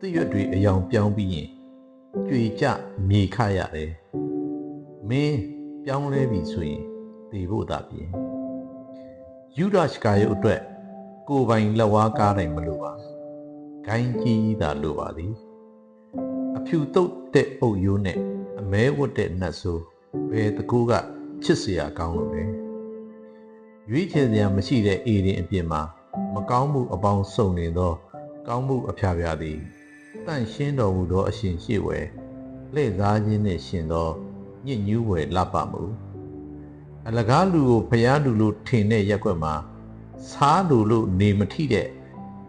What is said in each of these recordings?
သရွက်တွေအယောင်ပြောင်းပြီးရင်ကြွေကြမြေခရတယ်မင်းပြောင်းလဲပြီဆိုရင်တေဖို့သာပြင်ယူဒရှကာရုပ်အတွက် ကိုယ်ပိုင်လက်ဝါးကားတိုင်းမလိုပါဂိုင်းကြီးသာလိုပါသည်အဖြူတုတ်တဲ့အုပ်ရိုးနဲ့အမဲဝတ်တဲ့နတ်ဆိုးဘယ်တကူကချစ်စရာကောင်းလို့လဲရွေးချယ်စရာမရှိတဲ့အေရင်အပြင်မှာ မကောင်းမှုအပေါင်းစုံနေသော ကောင်းမှုအဖျားဖျားသည် တန့်ရှင်းတော်မူသောအရှင်ရှိဝယ်လှည့်စားခြင်းနှင့်ရှင်သောညစ်ညူးဝယ်လပ်ပါမူအလကားလူကိုဖျားလူလို့ထင်တဲ့ရက်ွက်မှာစားလူလို့နေမထိတဲ့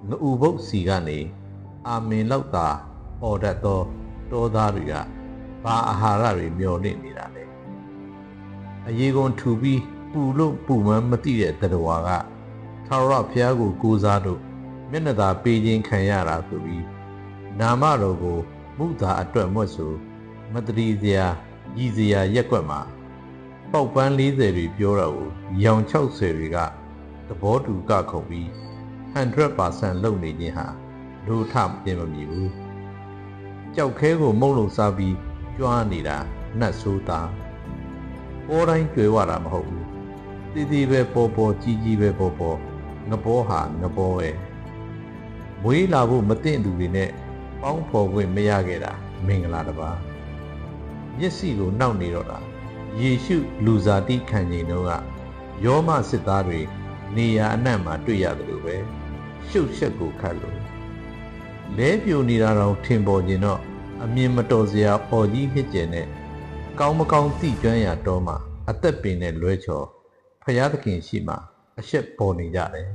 ငအူပုတ်စီကနေအာမင်လောက်သာអော်တတ်သောတောသားတွေကဘာအာဟာရတွေမျောလင့်နေတာလဲအရေးကုန်ထူပြီးပူလို့ပူမှန်းမသိတဲ့တရဝါကထာဝရဘုရားကိုကိုးစားလို့မျက်နှာသာပေးခြင်းခံရတာဆိုပြီး နာမတော်ကိုမုသာအတွက်မွတ်ဆိုမတတိစရာရည်စရာရက်ွက်မှာပေါက်ပန်း40တွေပြောတာကိုရောင်60တွေကသဘောတူကခုန်ပြီး100%လုံနေခြင်းဟာဒုထပြင်မမြည်ဘူးကြောက်ခဲကိုမုံလုံစားပြီးကြွားနေတာနတ်ဆိုးသားပေါ်တိုင်းကြွယ်ဝတာမဟုတ်ဘူးတည်တည်ပဲပေါ်ပေါ်ကြီးကြီးပဲပေါ်ပေါ်ငဘောဟာငဘောပဲမွေးလာဖို့မသိသူတွေနဲ့ ပေါင်းဖော်ခွင့်မရခဲ့တာမင်္ဂလာတစ်ပါးမျက်စိကိုနှောက်နေတော့တာယေရှုလူစားတိခံချိန်တုန်းကယောမစစ်သားတွေနေရာအနှံ့မှာတွေ့ရတယ်လို့ပဲရှုပ်ရှက်ကိုခတ်လို့လဲပြိုနေတာတော့ထင်ပေါ်ခြင်းတော့အမြင်မတော်စရာပေါ်ကြီးဖြစ်ကျင်တဲ့ကောင်းမကောင်းသိကျွမ်းရာတော့မှာအသက်ပင်နဲ့လွဲချော်ဖျားသခင်ရှိမှအရှက်ပေါ်နေကြတယ်